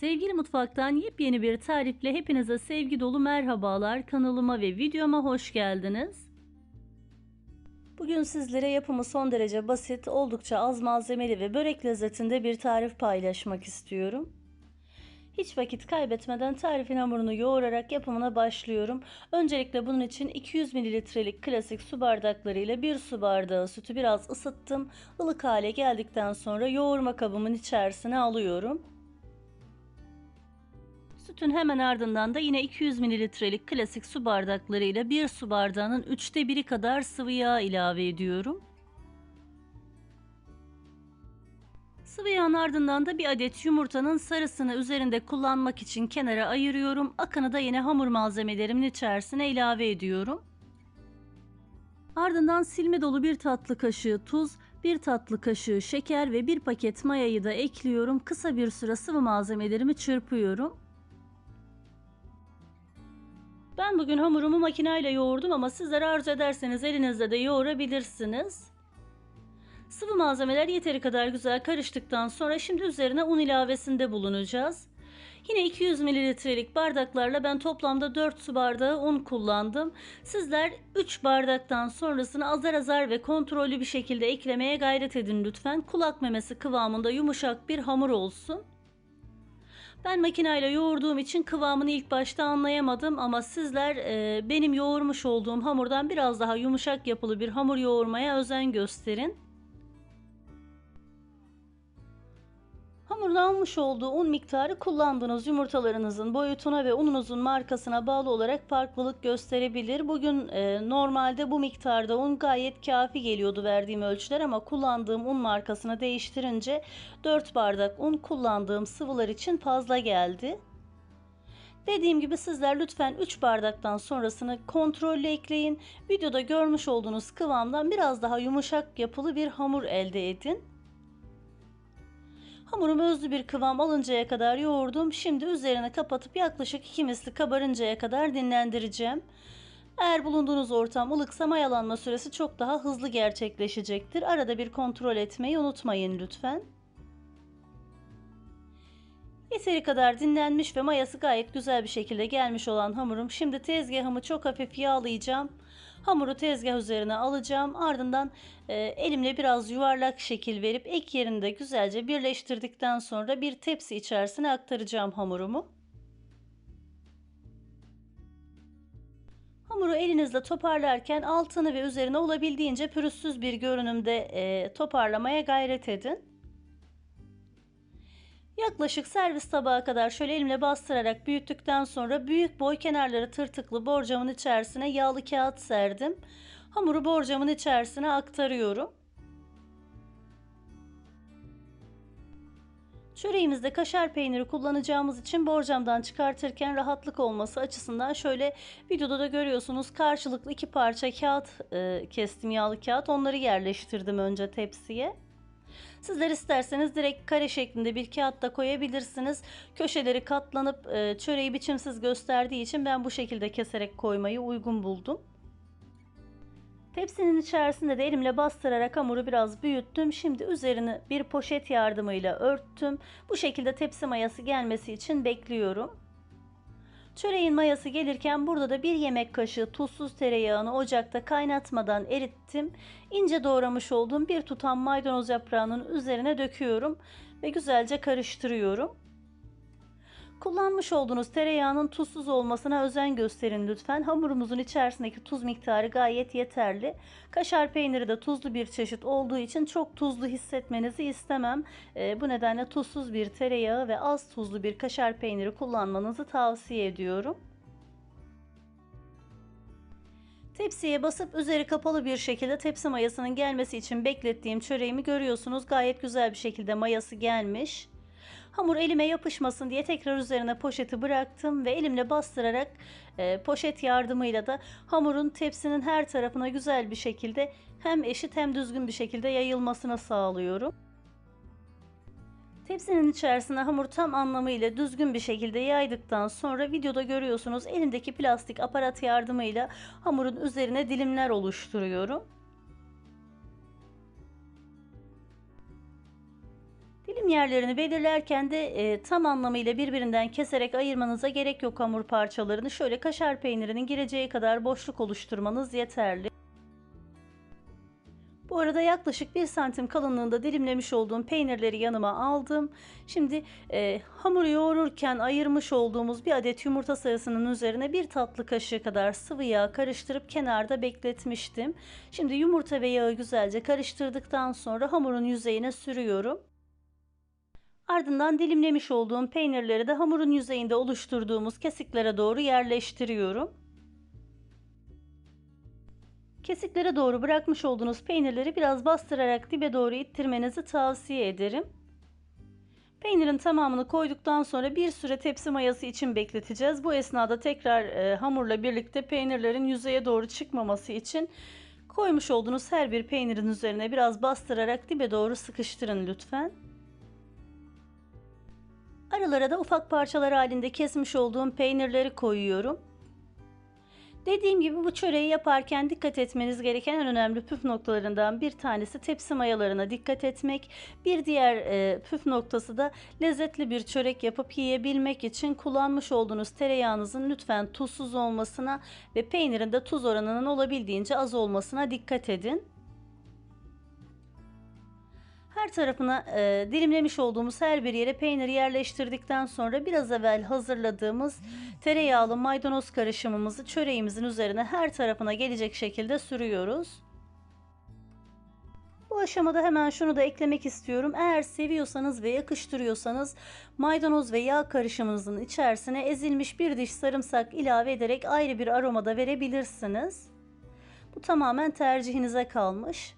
Sevgili mutfaktan yepyeni bir tarifle hepinize sevgi dolu merhabalar. Kanalıma ve videoma hoş geldiniz. Bugün sizlere yapımı son derece basit, oldukça az malzemeli ve börek lezzetinde bir tarif paylaşmak istiyorum. Hiç vakit kaybetmeden tarifin hamurunu yoğurarak yapımına başlıyorum. Öncelikle bunun için 200 mililitrelik klasik su bardaklarıyla bir su bardağı sütü biraz ısıttım. Ilık hale geldikten sonra yoğurma kabımın içerisine alıyorum. Sütün hemen ardından da yine 200 mililitrelik klasik su bardaklarıyla bir su bardağının üçte biri kadar sıvı yağ ilave ediyorum. Sıvı yağın ardından da bir adet yumurtanın sarısını üzerinde kullanmak için kenara ayırıyorum. Akını da yine hamur malzemelerimin içerisine ilave ediyorum. Ardından silme dolu bir tatlı kaşığı tuz, bir tatlı kaşığı şeker ve bir paket mayayı da ekliyorum. Kısa bir süre sıvı malzemelerimi çırpıyorum. Ben bugün hamurumu makineyle yoğurdum ama sizler arzu ederseniz elinizle de yoğurabilirsiniz. Sıvı malzemeler yeteri kadar güzel karıştıktan sonra şimdi üzerine un ilavesinde bulunacağız. Yine 200 mililitrelik bardaklarla ben toplamda 4 su bardağı un kullandım. Sizler 3 bardaktan sonrasını azar azar ve kontrollü bir şekilde eklemeye gayret edin lütfen. Kulak memesi kıvamında yumuşak bir hamur olsun. Ben makineyle yoğurduğum için kıvamını ilk başta anlayamadım ama sizler e, benim yoğurmuş olduğum hamurdan biraz daha yumuşak yapılı bir hamur yoğurmaya özen gösterin. Hamurun almış olduğu un miktarı kullandığınız yumurtalarınızın boyutuna ve ununuzun markasına bağlı olarak farklılık gösterebilir. Bugün e, normalde bu miktarda un gayet kafi geliyordu verdiğim ölçüler ama kullandığım un markasını değiştirince 4 bardak un kullandığım sıvılar için fazla geldi. Dediğim gibi sizler lütfen 3 bardaktan sonrasını kontrollü ekleyin. Videoda görmüş olduğunuz kıvamdan biraz daha yumuşak yapılı bir hamur elde edin. Hamurum özlü bir kıvam alıncaya kadar yoğurdum. Şimdi üzerine kapatıp yaklaşık 2 misli kabarıncaya kadar dinlendireceğim. Eğer bulunduğunuz ortam ılıksa mayalanma süresi çok daha hızlı gerçekleşecektir. Arada bir kontrol etmeyi unutmayın lütfen. Yeteri kadar dinlenmiş ve mayası gayet güzel bir şekilde gelmiş olan hamurum. Şimdi tezgahımı çok hafif yağlayacağım. Hamuru tezgah üzerine alacağım. Ardından e, elimle biraz yuvarlak şekil verip ek yerinde güzelce birleştirdikten sonra bir tepsi içerisine aktaracağım hamurumu. Hamuru elinizle toparlarken altını ve üzerine olabildiğince pürüzsüz bir görünümde e, toparlamaya gayret edin. Yaklaşık servis tabağı kadar şöyle elimle bastırarak büyüttükten sonra büyük boy kenarları tırtıklı borcamın içerisine yağlı kağıt serdim. Hamuru borcamın içerisine aktarıyorum. Çöreğimizde kaşar peyniri kullanacağımız için borcamdan çıkartırken rahatlık olması açısından şöyle videoda da görüyorsunuz karşılıklı iki parça kağıt e, kestim yağlı kağıt onları yerleştirdim önce tepsiye. Sizler isterseniz direkt kare şeklinde bir kağıt da koyabilirsiniz. Köşeleri katlanıp e, çöreği biçimsiz gösterdiği için ben bu şekilde keserek koymayı uygun buldum. Tepsinin içerisinde de elimle bastırarak hamuru biraz büyüttüm. Şimdi üzerini bir poşet yardımıyla örttüm. Bu şekilde tepsi mayası gelmesi için bekliyorum. Çöreğin mayası gelirken burada da bir yemek kaşığı tuzsuz tereyağını ocakta kaynatmadan erittim. İnce doğramış olduğum bir tutam maydanoz yaprağının üzerine döküyorum ve güzelce karıştırıyorum. Kullanmış olduğunuz tereyağının tuzsuz olmasına özen gösterin lütfen. Hamurumuzun içerisindeki tuz miktarı gayet yeterli. Kaşar peyniri de tuzlu bir çeşit olduğu için çok tuzlu hissetmenizi istemem. E, bu nedenle tuzsuz bir tereyağı ve az tuzlu bir kaşar peyniri kullanmanızı tavsiye ediyorum. Tepsiye basıp üzeri kapalı bir şekilde tepsi mayasının gelmesi için beklettiğim çöreğimi görüyorsunuz. Gayet güzel bir şekilde mayası gelmiş. Hamur elime yapışmasın diye tekrar üzerine poşeti bıraktım ve elimle bastırarak e, poşet yardımıyla da hamurun tepsinin her tarafına güzel bir şekilde hem eşit hem düzgün bir şekilde yayılmasını sağlıyorum. Tepsinin içerisine hamur tam anlamıyla düzgün bir şekilde yaydıktan sonra videoda görüyorsunuz elimdeki plastik aparat yardımıyla hamurun üzerine dilimler oluşturuyorum. Yerlerini belirlerken de e, tam anlamıyla birbirinden keserek ayırmanıza gerek yok hamur parçalarını. Şöyle kaşar peynirinin gireceği kadar boşluk oluşturmanız yeterli. Bu arada yaklaşık 1 santim kalınlığında dilimlemiş olduğum peynirleri yanıma aldım. Şimdi e, hamuru yoğururken ayırmış olduğumuz bir adet yumurta sarısının üzerine bir tatlı kaşığı kadar sıvı yağ karıştırıp kenarda bekletmiştim. Şimdi yumurta ve yağı güzelce karıştırdıktan sonra hamurun yüzeyine sürüyorum. Ardından dilimlemiş olduğum peynirleri de hamurun yüzeyinde oluşturduğumuz kesiklere doğru yerleştiriyorum. Kesiklere doğru bırakmış olduğunuz peynirleri biraz bastırarak dibe doğru ittirmenizi tavsiye ederim. Peynirin tamamını koyduktan sonra bir süre tepsi mayası için bekleteceğiz. Bu esnada tekrar e, hamurla birlikte peynirlerin yüzeye doğru çıkmaması için koymuş olduğunuz her bir peynirin üzerine biraz bastırarak dibe doğru sıkıştırın lütfen. Aralara da ufak parçalar halinde kesmiş olduğum peynirleri koyuyorum. Dediğim gibi bu çöreği yaparken dikkat etmeniz gereken en önemli püf noktalarından bir tanesi tepsi mayalarına dikkat etmek. Bir diğer e, püf noktası da lezzetli bir çörek yapıp yiyebilmek için kullanmış olduğunuz tereyağınızın lütfen tuzsuz olmasına ve peynirin de tuz oranının olabildiğince az olmasına dikkat edin. Her tarafına e, dilimlemiş olduğumuz her bir yere peyniri yerleştirdikten sonra biraz evvel hazırladığımız tereyağlı maydanoz karışımımızı çöreğimizin üzerine her tarafına gelecek şekilde sürüyoruz. Bu aşamada hemen şunu da eklemek istiyorum. Eğer seviyorsanız ve yakıştırıyorsanız maydanoz ve yağ karışımınızın içerisine ezilmiş bir diş sarımsak ilave ederek ayrı bir aroma da verebilirsiniz. Bu tamamen tercihinize kalmış.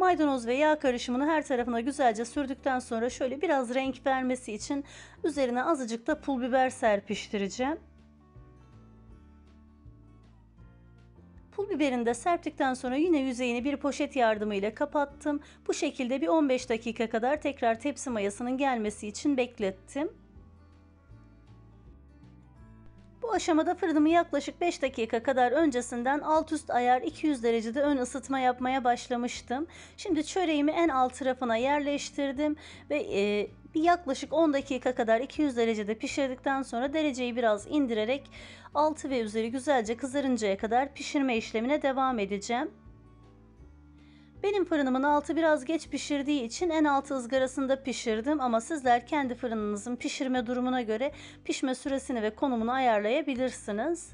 Maydanoz ve yağ karışımını her tarafına güzelce sürdükten sonra şöyle biraz renk vermesi için üzerine azıcık da pul biber serpiştireceğim. Pul biberini de serptikten sonra yine yüzeyini bir poşet yardımıyla kapattım. Bu şekilde bir 15 dakika kadar tekrar tepsi mayasının gelmesi için beklettim. Bu aşamada fırınımı yaklaşık 5 dakika kadar öncesinden alt üst ayar 200 derecede ön ısıtma yapmaya başlamıştım. Şimdi çöreğimi en alt rafına yerleştirdim ve e, bir yaklaşık 10 dakika kadar 200 derecede pişirdikten sonra dereceyi biraz indirerek altı ve üzeri güzelce kızarıncaya kadar pişirme işlemine devam edeceğim. Benim fırınımın altı biraz geç pişirdiği için en altı ızgarasında pişirdim ama sizler kendi fırınınızın pişirme durumuna göre pişme süresini ve konumunu ayarlayabilirsiniz.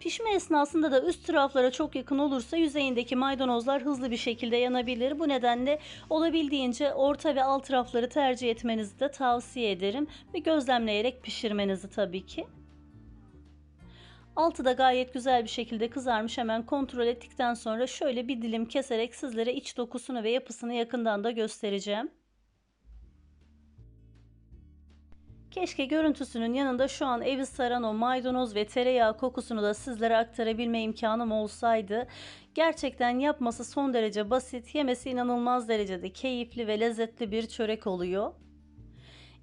Pişme esnasında da üst taraflara çok yakın olursa yüzeyindeki maydanozlar hızlı bir şekilde yanabilir. Bu nedenle olabildiğince orta ve alt tarafları tercih etmenizi de tavsiye ederim ve gözlemleyerek pişirmenizi tabii ki. Altı da gayet güzel bir şekilde kızarmış. Hemen kontrol ettikten sonra şöyle bir dilim keserek sizlere iç dokusunu ve yapısını yakından da göstereceğim. Keşke görüntüsünün yanında şu an evi saran o maydanoz ve tereyağı kokusunu da sizlere aktarabilme imkanım olsaydı. Gerçekten yapması son derece basit, yemesi inanılmaz derecede keyifli ve lezzetli bir çörek oluyor.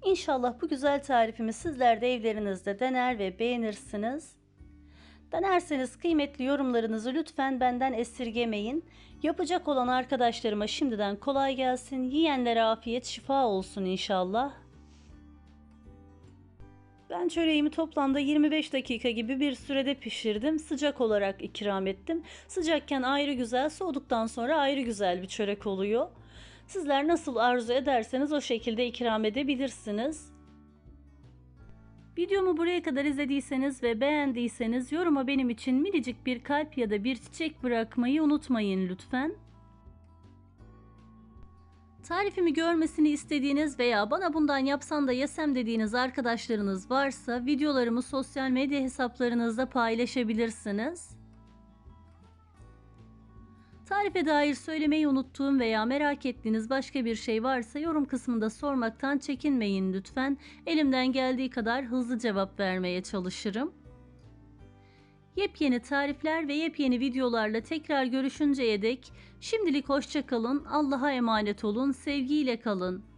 İnşallah bu güzel tarifimi sizler de evlerinizde dener ve beğenirsiniz. Denerseniz kıymetli yorumlarınızı lütfen benden esirgemeyin. Yapacak olan arkadaşlarıma şimdiden kolay gelsin. Yiyenlere afiyet şifa olsun inşallah. Ben çöreğimi toplamda 25 dakika gibi bir sürede pişirdim. Sıcak olarak ikram ettim. Sıcakken ayrı güzel, soğuduktan sonra ayrı güzel bir çörek oluyor. Sizler nasıl arzu ederseniz o şekilde ikram edebilirsiniz. Videomu buraya kadar izlediyseniz ve beğendiyseniz yoruma benim için minicik bir kalp ya da bir çiçek bırakmayı unutmayın lütfen. Tarifimi görmesini istediğiniz veya bana bundan yapsan da yesem dediğiniz arkadaşlarınız varsa videolarımı sosyal medya hesaplarınızda paylaşabilirsiniz. Tarife dair söylemeyi unuttuğum veya merak ettiğiniz başka bir şey varsa yorum kısmında sormaktan çekinmeyin lütfen. Elimden geldiği kadar hızlı cevap vermeye çalışırım. Yepyeni tarifler ve yepyeni videolarla tekrar görüşünceye dek şimdilik hoşça kalın, Allah'a emanet olun, sevgiyle kalın.